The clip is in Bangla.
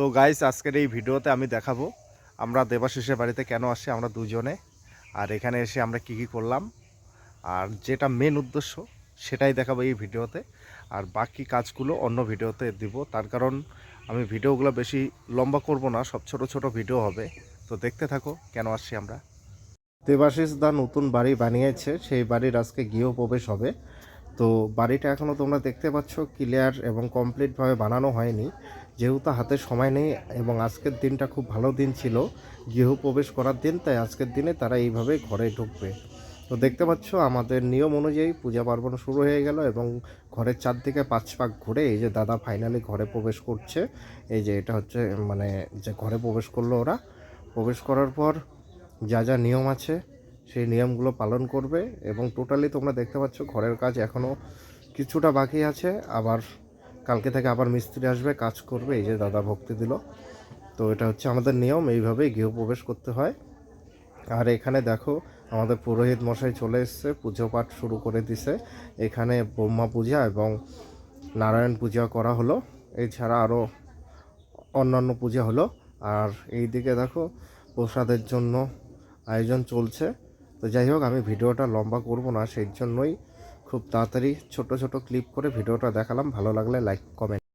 তো গাইস আজকের এই ভিডিওতে আমি দেখাবো আমরা দেবাশিসের বাড়িতে কেন আসছি আমরা দুজনে। আর এখানে এসে আমরা কি কি করলাম, আর যেটা মেন উদ্দেশ্য সেটাই দেখাবো এই ভিডিওতে। আর বাকি কাজগুলো অন্য ভিডিওতে দিব, তার কারণ আমি ভিডিওগুলো বেশি লম্বা করব না, সব ছোট ছোট ভিডিও হবে। তো দেখতে থাকো কেন আসছি আমরা। দেবাশিস দা নতুন বাড়ি বানিয়েছে, সেই বাড়ির আজকে গৃহপ্রবেশ হবে। তো বাড়িটা এখনও তোমরা দেখতে পাচ্ছ ক্লিয়ার এবং কমপ্লিটভাবে বানানো হয়নি। যেহেতু হাতে সময় নেই এবং আজকের দিনটা খুব ভালো দিন ছিল গৃহপ্রবেশ করার দিন, তাই আজকের দিনে তারা এইভাবে ঘরে ঢুকবে। তো দেখতে পাচ্ছ আমাদের নিয়ম অনুযায়ী পূজা পার্বণ শুরু হয়ে গেল এবং ঘরের চারদিকে পাঁচ পাক ঘুরে এই যে দাদা ফাইনালি ঘরে প্রবেশ করছে। এই যে এটা হচ্ছে মানে যে ঘরে প্রবেশ করল ওরা। প্রবেশ করার পর যা যা নিয়ম আছে সেই নিয়মগুলো পালন করবে এবং টোটালি তোমরা দেখতে পাচ্ছ ঘরের কাজ এখনও কিছুটা বাকি আছে। আবার কালকে থেকে আবার মিস্ত্রি আসবে, কাজ করবে, এই যে দাদা ভক্তি দিল। তো এটা হচ্ছে আমাদের নিয়ম, এইভাবেই গৃহপ্রবেশ করতে হয়। আর এখানে দেখো, আমাদের পুরোহিত মশাই চলে এসছে, পুজো পাঠ শুরু করে দিছে। এখানে ব্রহ্মা পূজা এবং নারায়ণ পূজা করা হলো। এছাড়া আরও অন্যান্য পূজা হলো। আর এই দিকে দেখো, প্রসাদের জন্য আয়োজন চলছে। তো যাই হোক, আমি ভিডিওটা লম্বা করব না, সেই জন্যই খুব তাড়াতাড়ি ছোট ছোট ক্লিপ করে ভিডিওটা দেখালাম। ভালো লাগলে লাইক কমেন্ট